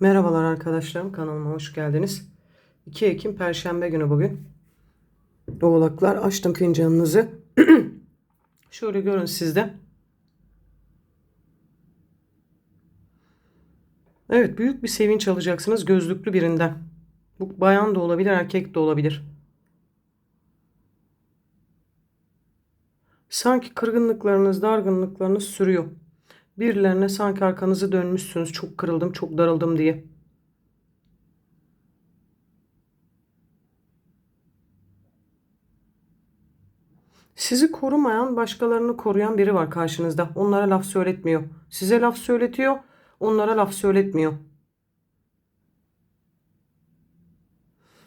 Merhabalar arkadaşlarım kanalıma hoş geldiniz. 2 Ekim Perşembe günü bugün. Oğlaklar açtım fincanınızı. Şöyle görün sizde. Evet büyük bir sevinç alacaksınız gözlüklü birinden. Bu bayan da olabilir erkek de olabilir. Sanki kırgınlıklarınız, dargınlıklarınız sürüyor. Birilerine sanki arkanızı dönmüşsünüz. Çok kırıldım, çok darıldım diye. Sizi korumayan, başkalarını koruyan biri var karşınızda. Onlara laf söyletmiyor. Size laf söyletiyor, onlara laf söyletmiyor.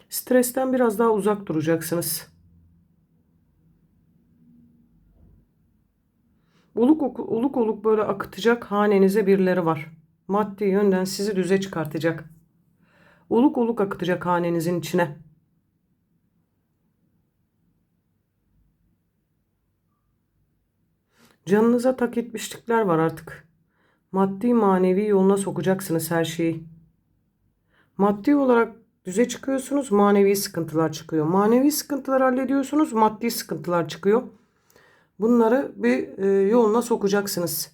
Stresten biraz daha uzak duracaksınız. Oluk oluk oluk böyle akıtacak hanenize birileri var. Maddi yönden sizi düze çıkartacak. Oluk oluk akıtacak hanenizin içine. Canınıza tak etmişlikler var artık. Maddi manevi yoluna sokacaksınız her şeyi. Maddi olarak düze çıkıyorsunuz, manevi sıkıntılar çıkıyor. Manevi sıkıntılar hallediyorsunuz, maddi sıkıntılar çıkıyor. Bunları bir e, yoluna sokacaksınız.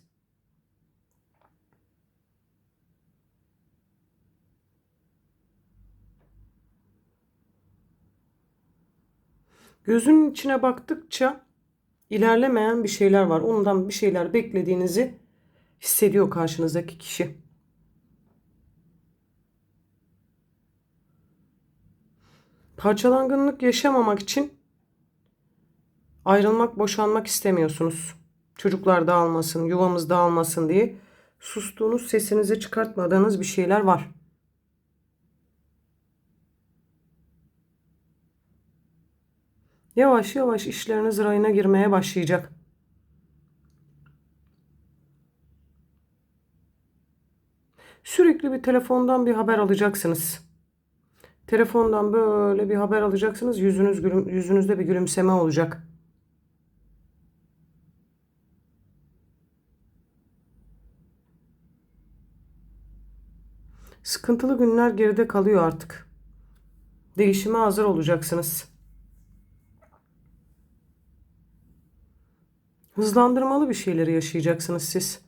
Gözünün içine baktıkça ilerlemeyen bir şeyler var. Ondan bir şeyler beklediğinizi hissediyor karşınızdaki kişi. Parçalangınlık yaşamamak için ayrılmak, boşanmak istemiyorsunuz. Çocuklar dağılmasın, yuvamız dağılmasın diye sustuğunuz, sesinizi çıkartmadığınız bir şeyler var. Yavaş yavaş işleriniz rayına girmeye başlayacak. Sürekli bir telefondan bir haber alacaksınız. Telefondan böyle bir haber alacaksınız. Yüzünüz yüzünüzde bir gülümseme olacak. Sıkıntılı günler geride kalıyor artık. Değişime hazır olacaksınız. Hızlandırmalı bir şeyleri yaşayacaksınız siz.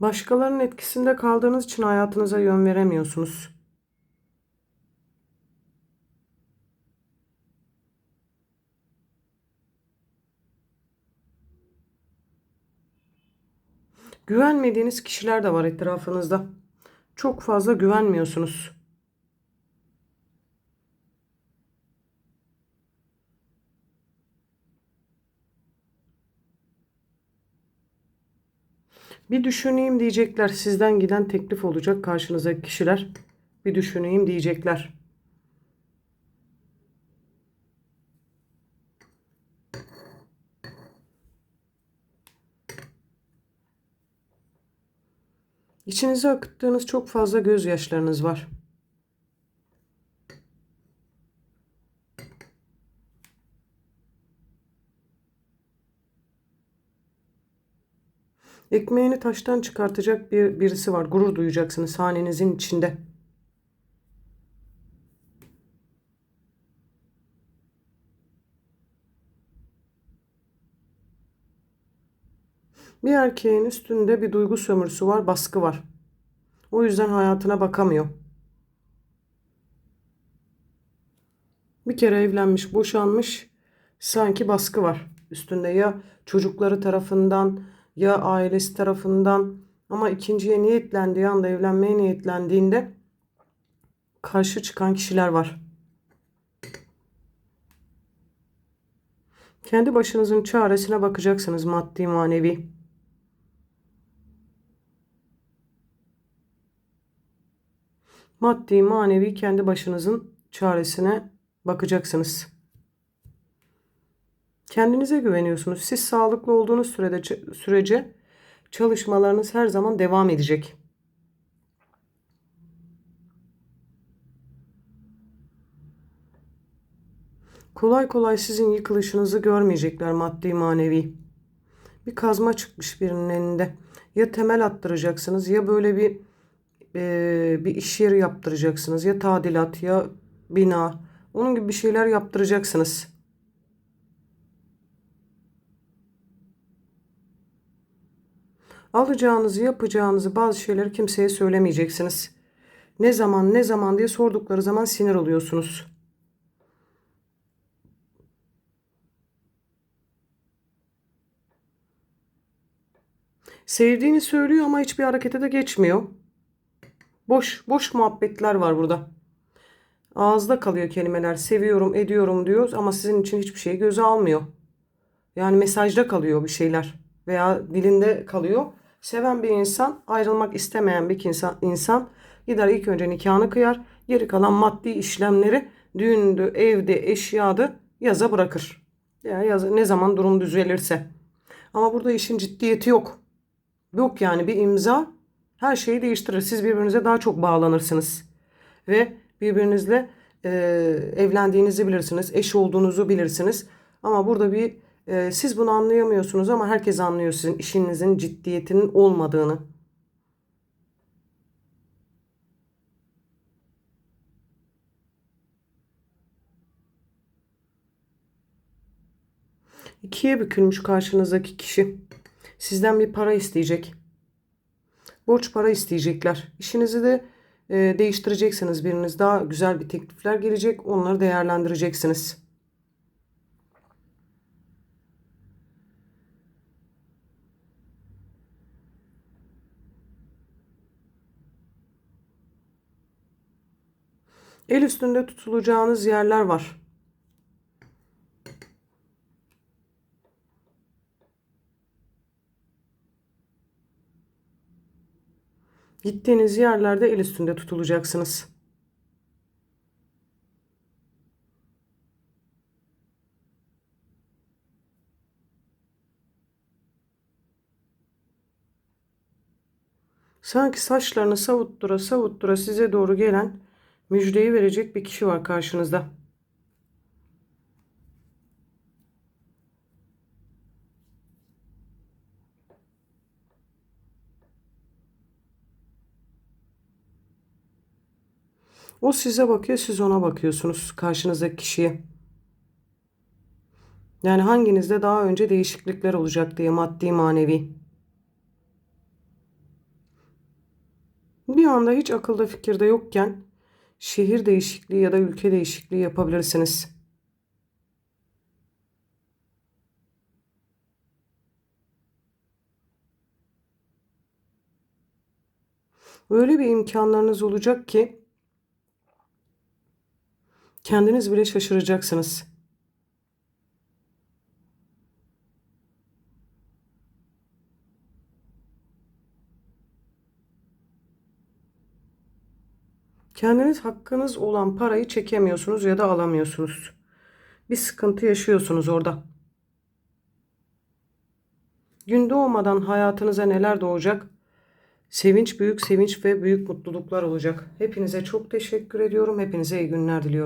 Başkalarının etkisinde kaldığınız için hayatınıza yön veremiyorsunuz. Güvenmediğiniz kişiler de var etrafınızda. Çok fazla güvenmiyorsunuz. Bir düşüneyim diyecekler. Sizden giden teklif olacak karşınızdaki kişiler. Bir düşüneyim diyecekler. İçinize akıttığınız çok fazla gözyaşlarınız var. Ekmeğini taştan çıkartacak bir birisi var. Gurur duyacaksınız hanenizin içinde. Bir erkeğin üstünde bir duygu sömürüsü var, baskı var. O yüzden hayatına bakamıyor. Bir kere evlenmiş, boşanmış, sanki baskı var üstünde ya çocukları tarafından ya ailesi tarafından ama ikinciye niyetlendiği anda evlenmeye niyetlendiğinde karşı çıkan kişiler var. Kendi başınızın çaresine bakacaksınız maddi manevi. Maddi manevi kendi başınızın çaresine bakacaksınız. Kendinize güveniyorsunuz. Siz sağlıklı olduğunuz sürede sürece çalışmalarınız her zaman devam edecek. Kolay kolay sizin yıkılışınızı görmeyecekler maddi manevi. Bir kazma çıkmış birinin elinde. Ya temel attıracaksınız ya böyle bir bir iş yeri yaptıracaksınız. Ya tadilat ya bina. Onun gibi bir şeyler yaptıracaksınız. Alacağınızı, yapacağınızı bazı şeyleri kimseye söylemeyeceksiniz. Ne zaman, ne zaman diye sordukları zaman sinir oluyorsunuz. Sevdiğini söylüyor ama hiçbir harekete de geçmiyor. Boş, boş muhabbetler var burada. Ağızda kalıyor kelimeler. Seviyorum, ediyorum diyor ama sizin için hiçbir şeyi göze almıyor. Yani mesajda kalıyor bir şeyler veya dilinde kalıyor. Seven bir insan, ayrılmak istemeyen bir insan, insan gider ilk önce nikahını kıyar. Geri kalan maddi işlemleri düğündü, evde, eşyadı yaza bırakır. Yani yaz, ne zaman durum düzelirse. Ama burada işin ciddiyeti yok. Yok yani bir imza her şeyi değiştirir. Siz birbirinize daha çok bağlanırsınız. Ve birbirinizle e, evlendiğinizi bilirsiniz. Eş olduğunuzu bilirsiniz. Ama burada bir e, siz bunu anlayamıyorsunuz ama herkes anlıyor sizin işinizin ciddiyetinin olmadığını. İkiye bükülmüş karşınızdaki kişi. Sizden bir para isteyecek. Borç para isteyecekler. İşinizi de e, değiştireceksiniz biriniz. Daha güzel bir teklifler gelecek. Onları değerlendireceksiniz. El üstünde tutulacağınız yerler var. Gittiğiniz yerlerde el üstünde tutulacaksınız. Sanki saçlarını savuttura savuttura size doğru gelen müjdeyi verecek bir kişi var karşınızda. O size bakıyor, siz ona bakıyorsunuz karşınızdaki kişiye. Yani hanginizde daha önce değişiklikler olacak diye maddi manevi. Bir anda hiç akılda fikirde yokken şehir değişikliği ya da ülke değişikliği yapabilirsiniz. Öyle bir imkanlarınız olacak ki kendiniz bile şaşıracaksınız. Kendiniz hakkınız olan parayı çekemiyorsunuz ya da alamıyorsunuz. Bir sıkıntı yaşıyorsunuz orada. Gün doğmadan hayatınıza neler doğacak? Sevinç büyük sevinç ve büyük mutluluklar olacak. Hepinize çok teşekkür ediyorum. Hepinize iyi günler diliyorum.